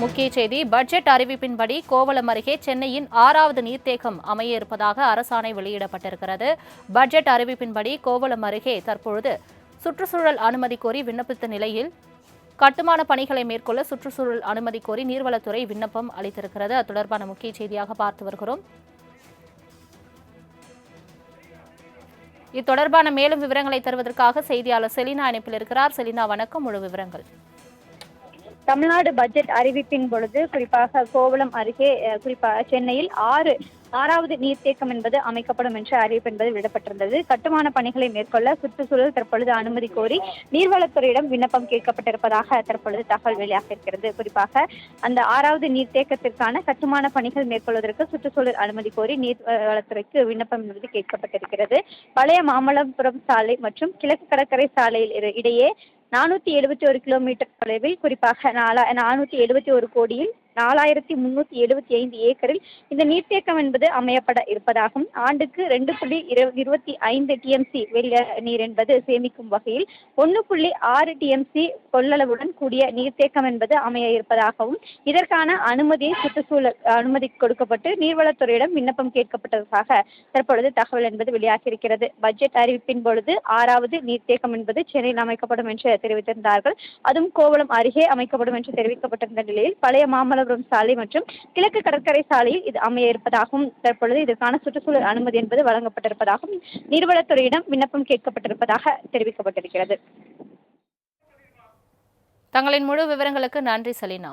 முக்கிய செய்தி பட்ஜெட் அறிவிப்பின்படி கோவளம் அருகே சென்னையின் ஆறாவது நீர்த்தேக்கம் அமைய இருப்பதாக அரசாணை வெளியிடப்பட்டிருக்கிறது. பட்ஜெட் அறிவிப்பின்படி கோவளம் அருகே தற்பொழுது சுற்றுச்சூழல் அனுமதி கோரி விண்ணப்பித்த நிலையில் கட்டுமான பணிகளை மேற்கொள்ள சுற்றுச்சூழல் அனுமதி கோரி நீர்வளத்துறை விண்ணப்பம் அளித்திருக்கிறது. அது தொடர்பான முக்கிய செய்தியாக பார்த்து வருகிறோம். இது தொடர்பான மேலும் விவரங்களை தருவதற்காக செய்தியாளர் செலினா இணைப்பில் இருக்கிறார். செலினா வணக்கம். முழு விவரங்கள். தமிழ்நாடு பட்ஜெட் அறிவிப்பின் பொழுது குறிப்பாக கோவளம் அருகே குறிப்பாக சென்னையில் ஆறு ஆறாவது நீர்த்தேக்கம் என்பது அமைக்கப்படும் என்ற அறிவிப்பு என்பது விடப்பட்டிருந்தது. கட்டுமான பணிகளை மேற்கொள்ள சுற்றுச்சூழல் தற்பொழுது அனுமதி கோரி நீர்வளத்துறையிடம் விண்ணப்பம் கேட்கப்பட்டிருப்பதாக தற்பொழுது தகவல் வெளியாக இருக்கிறது. குறிப்பாக அந்த ஆறாவது நீர்த்தேக்கத்திற்கான கட்டுமான பணிகள் மேற்கொள்வதற்கு சுற்றுச்சூழல் அனுமதி கோரி நீர்வளத்துறைக்கு விண்ணப்பம் என்பது கேட்கப்பட்டிருக்கிறது. பழைய மாமல்லபுரம் சாலை மற்றும் கிழக்கு கடற்கரை சாலையில் இடையே நானூத்தி எழுபத்தி ஒரு கிலோமீட்டர் தொலைவில் குறிப்பாக நாலா நானூத்தி எழுபத்தி ஒரு கோடியில் நாலாயிரத்தி முன்னூத்தி எழுபத்தி ஐந்து ஏக்கரில் இந்த நீர்த்தேக்கம் என்பது அமையப்பட இருப்பதாகவும் ஆண்டுக்கு ரெண்டு புள்ளி இரு- இருபத்தி ஐந்து டிஎம்சி வெள்ள நீர் என்பது சேமிக்கும் வகையில் ஒன்று புள்ளி ஆறு டிஎம்சி கொள்ளளவுடன் கூடிய நீர்த்தேக்கம் என்பது அமைய இருப்பதாகவும் இதற்கான அனுமதியை சுற்றுச்சூழல் அனுமதி கொடுக்கப்பட்டு நீர்வளத்துறையிடம் விண்ணப்பம் கேட்கப்பட்டதாக தற்பொழுது தகவல் என்பது வெளியாகியிருக்கிறது. பட்ஜெட் அறிவிப்பின் பொழுது ஆறாவது நீர்த்தேக்கம் என்பது சென்னையில் அமைக்கப்படும் என்று தெரிவித்திருந்தார்கள். அதுவும் கோவளம் அருகே அமைக்கப்படும் என்று தெரிவிக்கப்பட்டிருந்த நிலையில் பழைய மாமல்லபுரம் சாலை மற்றும் கிழக்கு கடற்கரை சாலையில் இது அமைய இருப்பதாகவும் தற்பொழுது இதற்கான சுற்றுச்சூழல் அனுமதி என்பது வழங்கப்பட்டிருப்பதாகவும் நீர்வளத்துறையிடம் விண்ணப்பம் கேட்கப்பட்டிருப்பதாக தெரிவிக்கப்பட்டிருக்கிறது. தங்களின் முழு விவரங்களுக்கு நன்றி சலீனா.